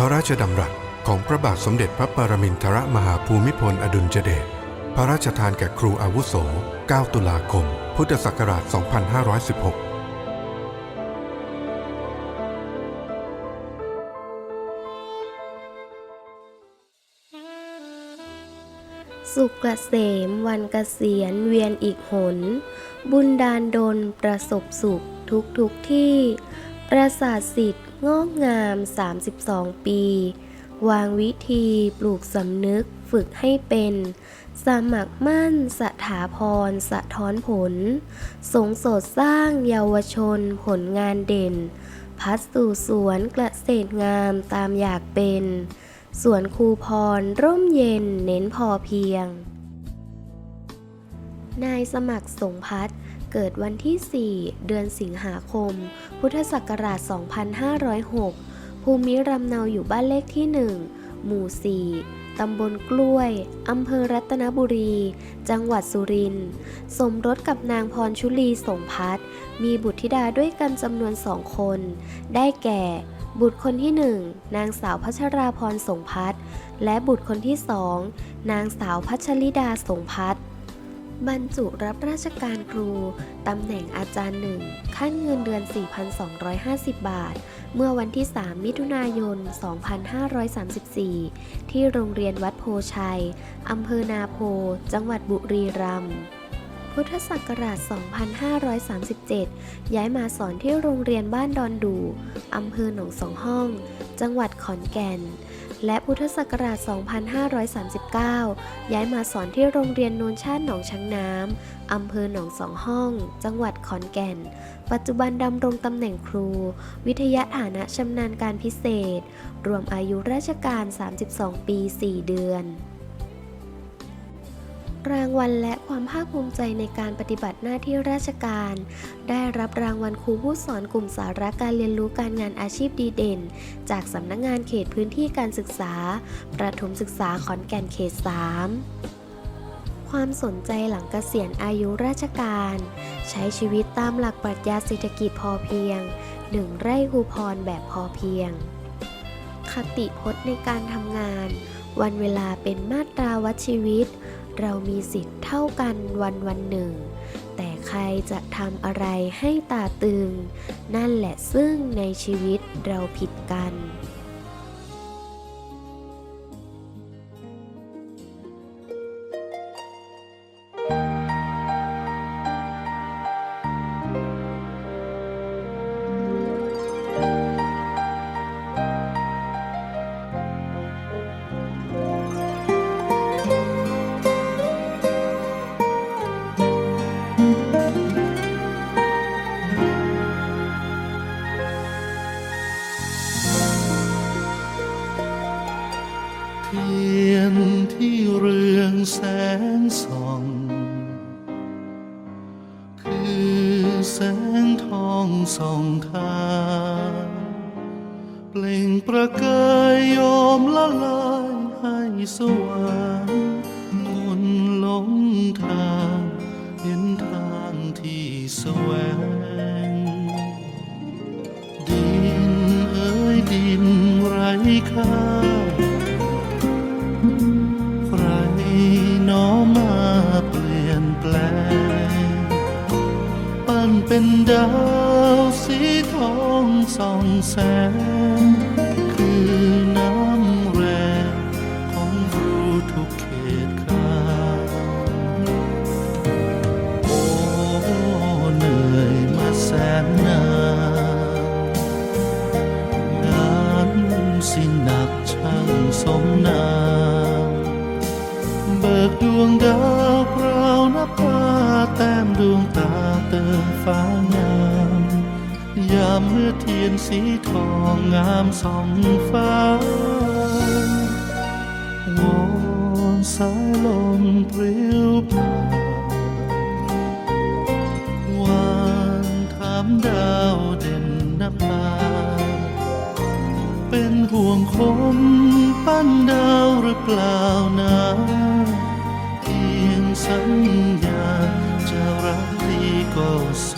พระราชดำรัสของพระบาทสมเด็จพระปรมินทรมหาภูมิพลอดุลยเดช พระราชทานแก่ครูอาวุโส 9 ตุลาคม พุทธศักราช 2516สุขเกษมวันเกษียณเวียนอีกหน บุญดานดลประสบสุขทุกทุกที่ ประสาทสิทธิ์ งอกงาม 32 ปี วางวิธีปลูกสำนึกฝึกให้เป็น สมัครมั่น สถาพร สะท้อนผล สงสดสร้างเยาวชนผลงานเด่น พัดสู่สวนเกษตรงามตามอยากเป็น สวนครูพร ร่มเย็นเน้นพอเพียง นายสมัครสงพัฒน์ เกิดวันที่ 4 เดือนสิงหาคม พุทธศักราช 2506 ภูมิลำเนาอยู่บ้านเลขที่ 1 หมู่ 4 ตำบลกล้วย อำเภอรัตนบุรี จังหวัดสุรินทร์ สมรสกับนางพรชุลีสงพัฒน์มีบุตรธิดาด้วยกันจำนวนสองคน ได้แก่ บุตรคนที่หนึ่งนางสาวพัชราพรสงพัฒน์และบุตรคนที่สอง นางสาวพัชริดาสงพัฒน์ บรรจุรับราชการครู ตำแหน่งอาจารย์หนึ่งขั้นเงินเดือน 4,250 บาท เมื่อวันที่ 3 มิถุนายน 2534 ที่โรงเรียนวัดโพชัย อำเภอนาโพ จังหวัดบุรีรัมย์พุทธศักราช 2537 ย้ายมาสอนที่โรงเรียนบ้านดอนดู อำเภอหนองสองห้อง จังหวัดขอนแก่น และพุทธศักราช 2539 ย้ายมาสอนที่โรงเรียนโนนชาติหนองช้างน้ำ อำเภอหนองสองห้อง จังหวัดขอนแก่น ปัจจุบันดำรงตำแหน่งครู วิทยาฐานะชำนาญการพิเศษ รวมอายุราชการ 32 ปี 4 เดือน รางวัลและความภาคภูมิใจในการปฏิบัติหน้าที่ราชการ ได้รับรางวัลครูผู้สอนกลุ่มสาระการเรียนรู้การงานอาชีพดีเด่น จากสำนักงงานเขตพื้นที่การศึกษา ประถมศึกษาขอนแก่นเขต 3ความสนใจหลังเกษียณอายุราชการ ใช้ชีวิตตามหลักปรัชญาเศรษฐกิจพอเพียงหนึ่งไร่คูพรแบบพอเพียง คติพจน์ในการทำงาน วันเวลาเป็นมาตราวัดชีวิต เรามีสิทธิ์เท่ากันวันวันหนึ่ง แต่ใครจะทำอะไรให้ตาตึง นั่นแหละซึ่งในชีวิตเราผิดกัน นที่เรืองแสงส่อง คือแสงทองส่องทางเปล่งประกายโยมละลายให้สว่างมนหลงทางเห็นทางที่แสวง ดินเอ้ยดินไร้ค่า เป็นดาวสีทองส่องแสง คือน้ำแรงของรู้ทุกเขตขาโอ้เหนื่อยมาแสนนานงานสิหนักช่างสมนามเบิกดวงดาวพราวนับตาแต้มดวงตา เติมฟ้างามยามเมื่อเทียนสีทองงามสองฟ้าวอนสายลมปลิวผ่านวานถามดาวเด่นนภาเป็นห่วงคมปั้นดาวหรือเปล่านะเพียงสัญญา ดี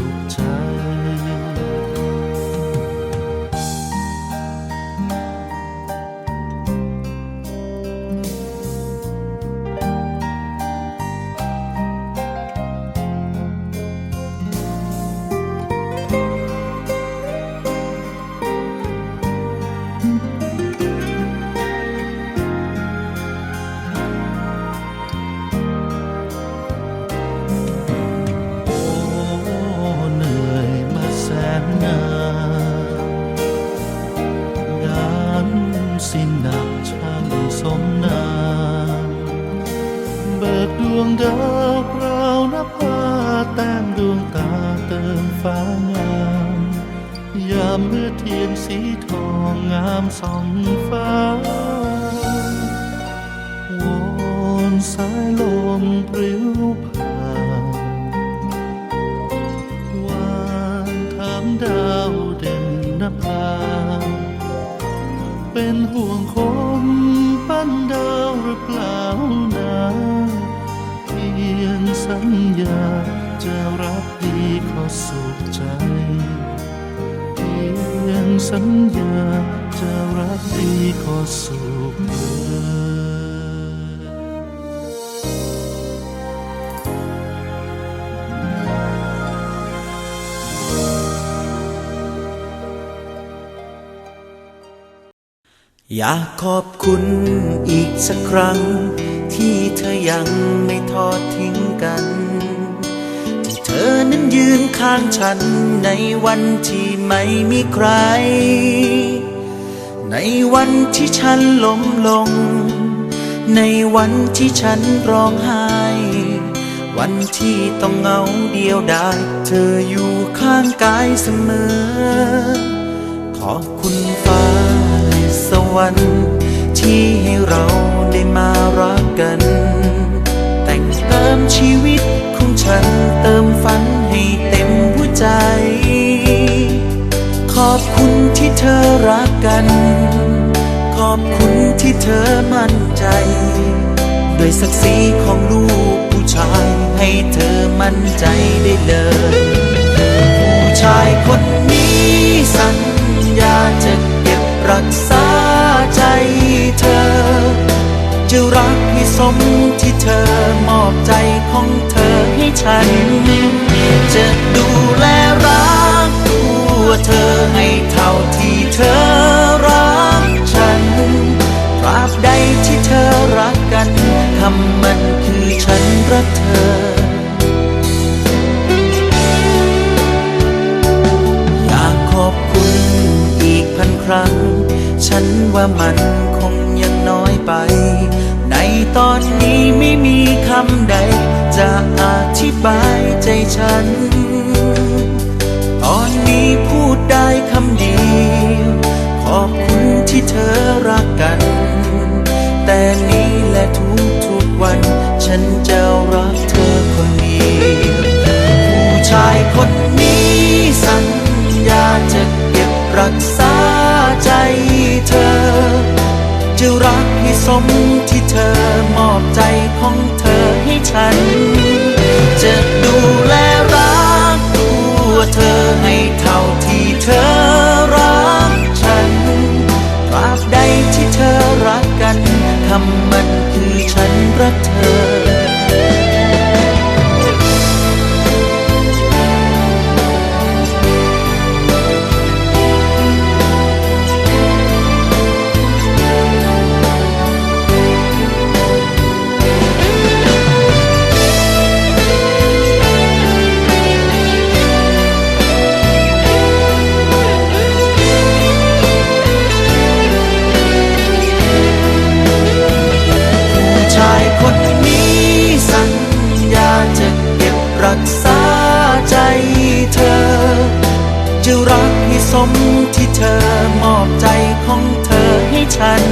เมื่อเทียนสีทองงามส่องฟ้าวอนสายลมปลิวผ่านวานถามดาวเด่นนภาเป็นห่วงคมปั้นดาวหรือเปล่านะเพียงสัญญาจะรักดีขอสุขใจ สัญญา จะรักดีขอสุขเธออยากขอบคุณอีกสักครั้ง ที่เธอยังไม่ทอดทิ้งกัน ธอนั้นยืนข้างฉันในวันที่ไม่มีใคร ในวันที่ฉันล้มลง ในวันที่ฉันร้องไห้ วันที่ต้องเหงาเดียวดายเธออยู่ข้างกายเสมอ ขอบคุณฟ้าและสวรรค์ที่ให้เราได้มารักกัน ขอบคุณที่เธอมั่นใจ ด้วยศักดิ์ศรีของลูกผู้ชาย ให้เธอมั่นใจได้เลย รักเธอ อยากขอบคุณอีกพันครั้ง ฉันว่ามันคงยังน้อยไป ในตอนนี้ไม่มีคำใด จะอธิบายใจฉัน ตอนนี้พูดได้คำเดียว ขอบคุณที่เธอรักกัน แต่นี้และทุกทุกๆวัน ฉันจะรักเธอคนเดียวผู้ชายคนนี้สัญญาจะเก็บรักษาใจเธอ จะรักให้สมที่เธอมอบใจของเธอให้ฉัน จะดูแลรักตัวเธอให้เท่าที่เธอ ฉัน